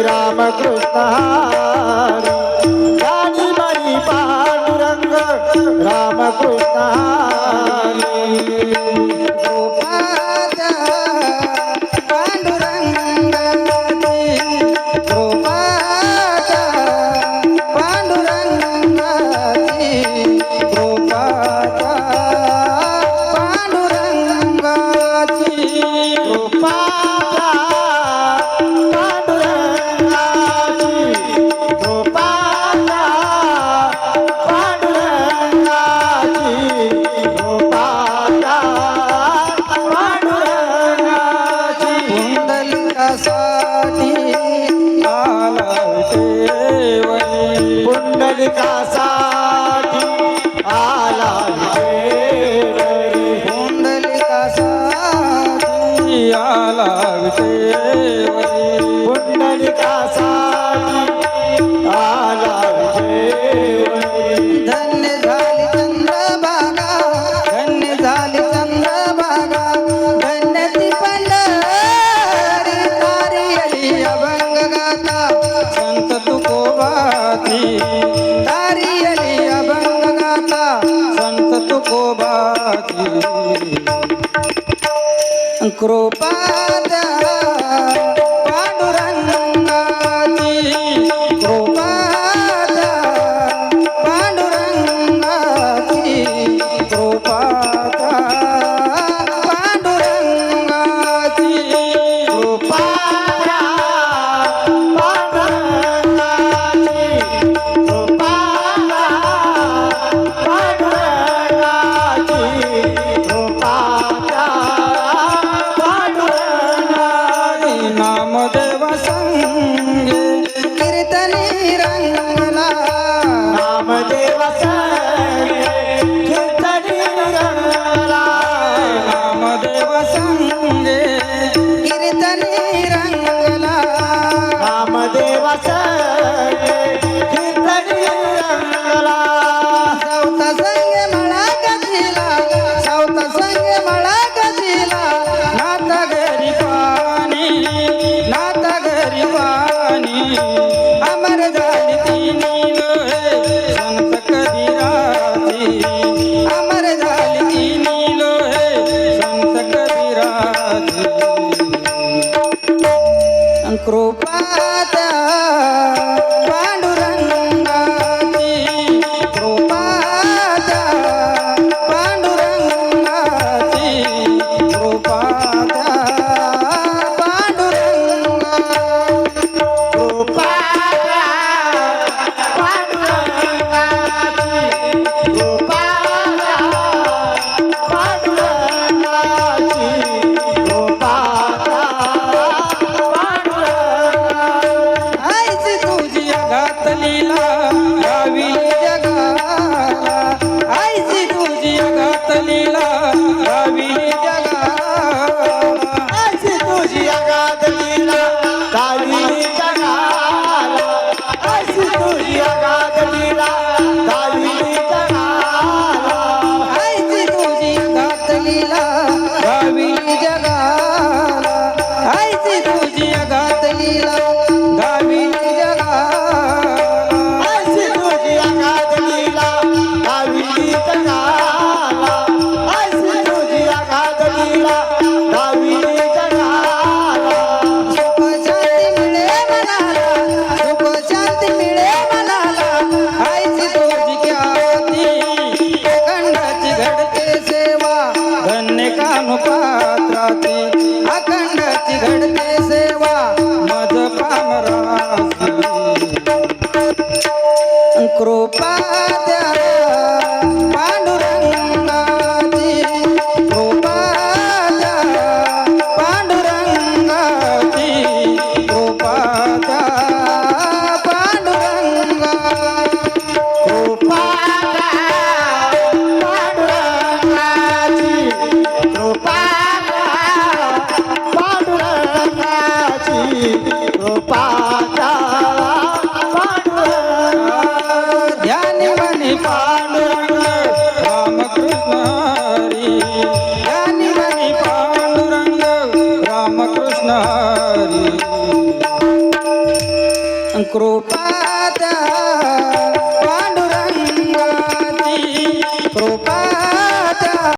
રામ કૃષ્ણ રાણી મારી પાડુરંગ રામ કૃષ્ણ कृपा रंगला. रामदेवा कीर्तनी रंगला. सौता संग मळा गजिला सौता संग मळा गजिला नाता घरी पाणी नाता घरी पाणी अमर झाली तिनी संत कधी राती अमर झाली तिनी संत कधी कृपाता धारी कृपा